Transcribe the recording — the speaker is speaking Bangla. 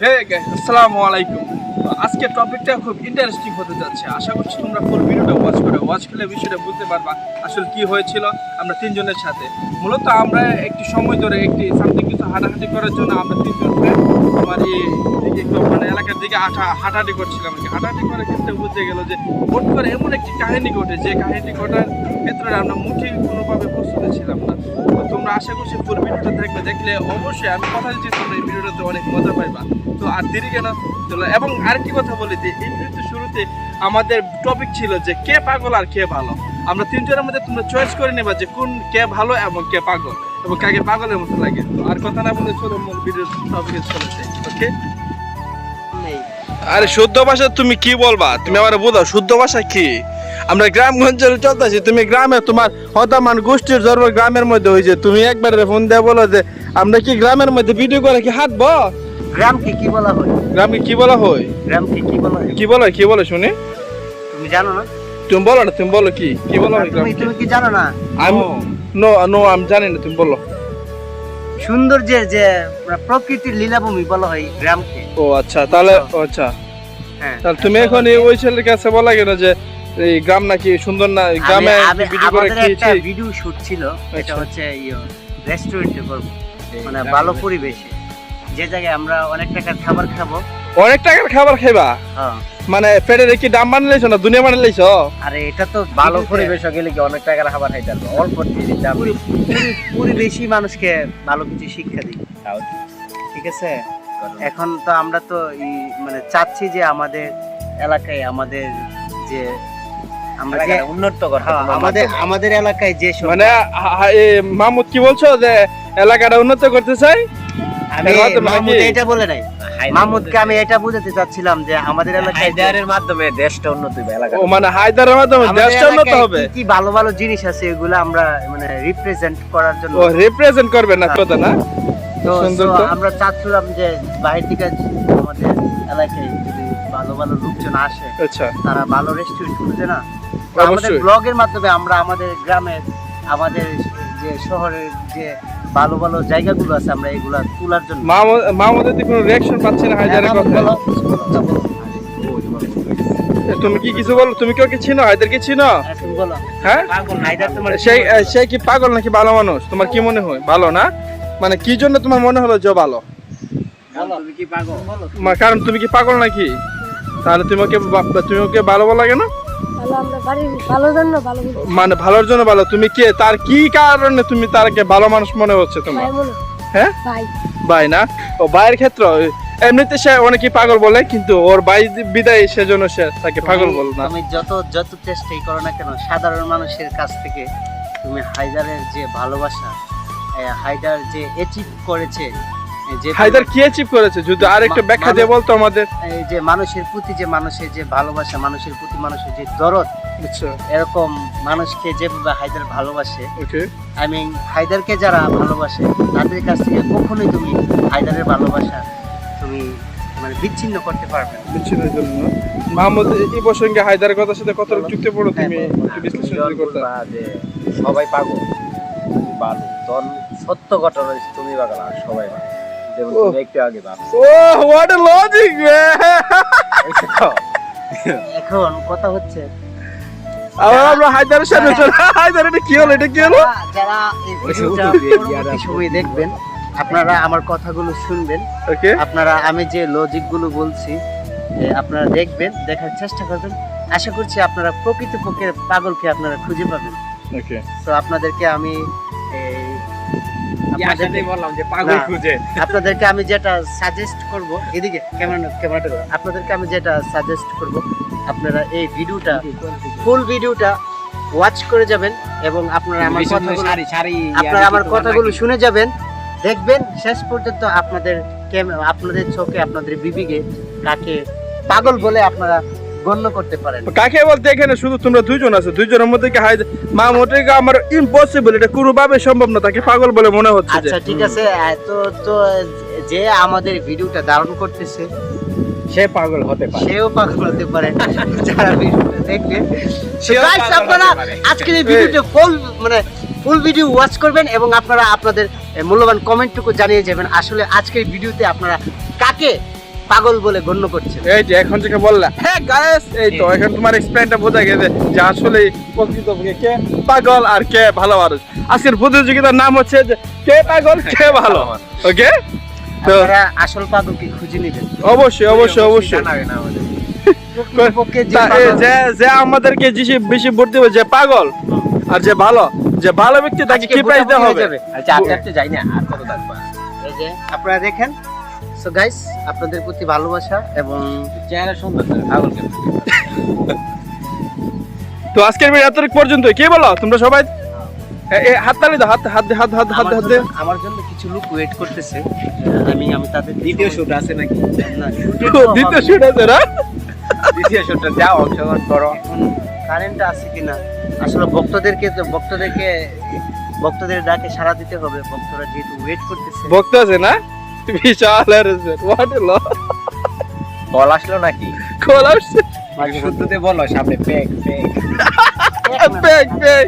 আসসালামু আলাইকুম। তো আজকের টপিকটা খুব ইন্টারেস্টিং হতে যাচ্ছে। আশা করছি তোমরা পুরো ভিডিওটা ওয়াচ করে। ওয়াচ করলে বিষয়টা বুঝতে পারবা আসলে কি হয়েছিল আমরা তিনজনের সাথে। মূলত আমরা একটি সময় ধরে একটি সামথিং কিছু হাঁটাহাঁটি করার জন্য আমরা তিনজন তোমার মানে এলাকার দিকে হাঁটা, হাঁটাহাঁটি করছিলাম হাঁটাহাঁটি করার ক্ষেত্রে বুঝতে গেল যে হুট করে এমন একটি কাহিনী ঘটে, যে কাহিনী ঘটার ক্ষেত্রে আমরা মুঠি কোনোভাবে প্রস্তুত ছিলাম না। তোমরা আশা করছি পুরো ভিডিওটা দেখবে। দেখলে অবশ্যই আমি কথা দিচ্ছি, তোমরা এই ভিডিওটাতে অনেক মজা পাইবা। তো আর দেরি কেন? চলো এবং আরেকটি কথা বলি যে এই ভিডিওতে শুরুতে আমাদের টপিক ছিল যে কে পাগল আর কে ভালো? আমরা তিনজনের মধ্যে তোমরা চয়েস করে নেবা যে কোন কে ভালো এবং কে পাগল এবং কাকে পাগলের মতো লাগে। তো আর কথা না বলে চলো মূল ভিডিও টপিকে চলে যাই ওকে আরে শুদ্ধ ভাষা তুমি কি বলবা? তুমি আমার বোঝাও শুদ্ধ ভাষা কি? আমরা গ্রামগঞ্জের চলতেছি তুমি গ্রামে তোমার হতামান গোষ্ঠীর জন্ম গ্রামের মধ্যে হয়েছে তুমি একবার ফোন দিয়ে বলো যে আমরা কি গ্রামের মধ্যে ভিডিও করে কি হাঁটবো? গ্রামকে কি বলা হয়? গ্রামে কি বলা হয়? গ্রামকে কি বলা হয়? কি বলো কি বলো শুনি। তুমি জানো না? তুমি বলো না তুমি বলো কি? কি বলো তুমি তুমি কি জানো না? আমি নো নো আমি জানি না তুমি বলো। সৌন্দর্যের যে প্রকৃতির লীলাভূমি বলা হয় গ্রামকে। ও আচ্ছা তাহলে ও আচ্ছা। হ্যাঁ। তাহলে তুমি এখন ওই ছেলের কাছে বলা গেল যে এই গ্রাম নাকি সুন্দর না? গ্রামে ভিডিও করে একটা ভিডিও শুট ছিল এটা আচ্ছা। হচ্ছে রেস্টুরেন্টে করব। মানে ভালো পরিবেশে। যে জায়গায় আমরা অনেক টাকার খাবার খাব। অনেক টাকার খাবার খাইবা? হ্যাঁ। মানে পেটের কি দাম বানাইছো না দুনিয়া বানাইছো আরে এটা তো ভালো পরিবেশ গেলে কি অনেক টাকার খাবার খাইতে পারব? অল্প জিনিস দাম পুরি- মানুষকে ভালো কিছু শিক্ষা দিই। ঠিক। আছে? এখন তো আমরা তো মানে চাচ্ছি যে আমাদের এলাকায় আমাদের যে আমরা যে উন্নত করতে হ্যাঁ, আমাদের আমাদের এলাকায় যে মানে মাহমুদ কি বলছো যে এলাকাটা উন্নত করতে চাই? আমি মাহমুদ এটা বলে নাই। মাহমুদকে আমি এটা বুঝাতে চাচ্ছিলাম যে আমাদের এলাকায় যে- হায়দারের মাধ্যমে দেশটা উন্নত হবে এলাকা ও মানে হায়দারের মাধ্যমে দেশটা উন্নত হবে কি কি ভালো ভালো জিনিস আছে এগুলো আমরা মানে রিপ্রেজেন্ট করার জন্য ও রিপ্রেজেন্ট করবে না হ্যাঁ। কথা না? তো সুন্দর so তো। আমরা চাচ্ছিলাম যে বাইরে থেকে আমাদের এলাকায় যদি ভালো ভালো লোকজন আসে আচ্ছা। তারা ভালো রেস্টুরেন্ট খুঁজে না। আমাদের ব্লগের মাধ্যমে আমরা আমাদের গ্রামের আমাদের যে শহরের যে ভালো ভালো জায়গাগুলো আছে আমরা এগুলা তোলার জন্য। মাহমুদ মাহমুদের দিকে কোনো রিয়াকশন পাচ্ছি না হায়দারের হ্যাঁ, কথা। বলো, বলো, বলো। তুমি কি কিছু বলো? তুমি কেউ কি চিনো? হায়দার কি চিনো? হ্যাঁ, বলো। হ্যাঁ? পাগল, হায়দার তোমার কি সেই সে কি পাগল নাকি ভালো মানুষ? তোমার কি মনে হয়? ভালো না? মানে কি জন্য তোমার মনে হলো যে ভালো? তুমি কি পাগল? বলো। মা- কারণ তুমি কি পাগল নাকি? তাহলে তুমি ওকে বা- তুমি ওকে ভালো ভালো লাগে মানে ভালোর জন্য ভালো। তুমি কে? তার কি কারণে তুমি তারকে ভালো মানুষ মনে হচ্ছে তোমার? হ্যাঁ। ভাই। ভাই না? ও ভাইয়ের ক্ষেত্রে এমনিতে সে অনেকে পাগল বলে কিন্তু ওর ভাই বিদায় সেজন্য সে তাকে পাগল বল না। তুমি যত যত চেষ্টাই করো না কেন সাধারণ মানুষের কাছ থেকে তুমি হায়দারের যে ভালোবাসা হায়দার যে অ্যাচিভ করেছে হায়দার কি অ্যাচিভ করেছে? যদি আর ব্যাখ্যা দিয়ে বলতো আমাদের। এই যে মানুষের প্রতি যে মানুষের যে ভালোবাসা মানুষের প্রতি মানুষের যে দরদ আচ্ছা। এরকম মানুষকে যেভাবে হায়দার ভালোবাসে আই মিন হায়দারকে যারা ভালোবাসে তাদের কাছ থেকে কখনোই তুমি হায়দারের ভালোবাসা তুমি মানে বিচ্ছিন্ন করতে পারবে না। বিচ্ছিন্নের জন্য মাহমুদ এই প্রসঙ্গে হায়দারের কথার সাথে কত যুক্তি পড়ো তুমি? হ্যাঁ, বিশ্লেষণ করতে। সবাই পাগল ভালো তখন সত্য ঘটনা তুমি পাগল আর সবাই ভালো যেমন তুমি একটু আগে ভাবছ ও হোয়াট এ লজিক এখন কথা হচ্ছে আবার আমরা হায়দারের সাথে চলে হায়দার এটা কি হলো এটা কি হলো? যারা- যারা এই ভিডিওটা দেখবেন আপনারা আমার কথাগুলো শুনবেন। ওকে আপনারা আমি যে লজিকগুলো বলছি আপনারা দেখবেন দেখার চেষ্টা করবেন। আশা করছি আপনারা প্রকৃতপক্ষে পাগলকে আপনারা খুঁজে পাবেন। ওকে তো আপনাদেরকে আমি আপনাদেরকে আমি যেটা সাজেস্ট করব এদিকে ক্যামেরা ক্যামেরাটা আপনাদেরকে আমি যেটা সাজেস্ট করব আপনারা এই ভিডিওটা ফুল ভিডিওটা ওয়াচ করে যাবেন এবং আপনারা আমার কথাগুলো আপনারা আমার কথাগুলো শুনে যাবেন দেখবেন শেষ পর্যন্ত আপনাদের আপনাদের চোখে আপনাদের বিবিকে কাকে পাগল বলে আপনারা গণ্য করতে পারেন। কাকে বলতে এখানে শুধু তোমরা দুইজন আছে? দুইজনের মধ্যে কি হায়দার মাহমুদকে আমার ইম্পসিবল এটা কোনোভাবে সম্ভব না তাকে পাগল বলে মনে হচ্ছে আচ্ছা ঠিক আছে আহ, তো তো যে আমাদের ভিডিওটা ধারণ করতেছে সে পাগল হতে পারে। সেও পাগল হতে পারে। যারা ভিডিওটা দেখবে সেও আপনারা আজকের এই ভিডিওটা ফুল মানে ফুল ভিডিও ওয়াচ করবেন এবং আপনারা আপনাদের মূল্যবান কমেন্টটুকু জানিয়ে যাবেন। আসলে আজকের ভিডিওতে আপনারা কাকে পাগল বলে গণ্য করছেন এই যে এখন থেকে বললা। হ্যাঁ গায়েস এই তো এখন তোমার এক্সপ্লেনটা বোঝা গেছে যে আসলে প্রকৃত কে পাগল আর কে ভালো মানুষ। আজকের প্রতিযোগিতার নাম হচ্ছে যে কে পাগল কে ভালো। ওকে তো আসল পাগলকে খুঁজে নেবেন। অবশ্যই অবশ্যই অবশ্যই। যে পাগল- যে যে আমাদেরকে বেশি বেশি ভোট দেবে যে পাগল আর যে ভালো যে ভালো ব্যক্তি তাকে কি প্রাইজ দেওয়া হবে? আচ্ছা আপনি আপনি যাই না আর কত থাকবা এই যে আপনারা দেখেন সো গাইস আপনাদের প্রতি ভালোবাসা এবং চেহারা সুন্দর তো, তো আজকের ভিডিও এত পর্যন্ত কি বলো? তোমরা সবাই? হাত তালি দাও হাত হাত হাত হাত হাত আমার হাত আমার জন্য কিছু লোক ওয়েট করতেছে। আমি আমি তাদের দ্বিতীয় শুট আছে নাকি? দ্বিতীয় শুট আছে না? দ্বিতীয় শুটটা যাও অংশগ্রহণ করো। কারেন্ট আছে কিনা? আসলে ভক্তদেরকে তো ভক্তদেরকে ভক্তদের ডাকে সাড়া দিতে হবে। ভক্তরা যেহেতু ওয়েট করতেছে। ভক্ত আছে না? বিশাল হোয়াট লো কল আসলো নাকি? কল আসছে। শুদ্ধতে বলো সামনে পেক প্যাক প্যাক ব্যাগ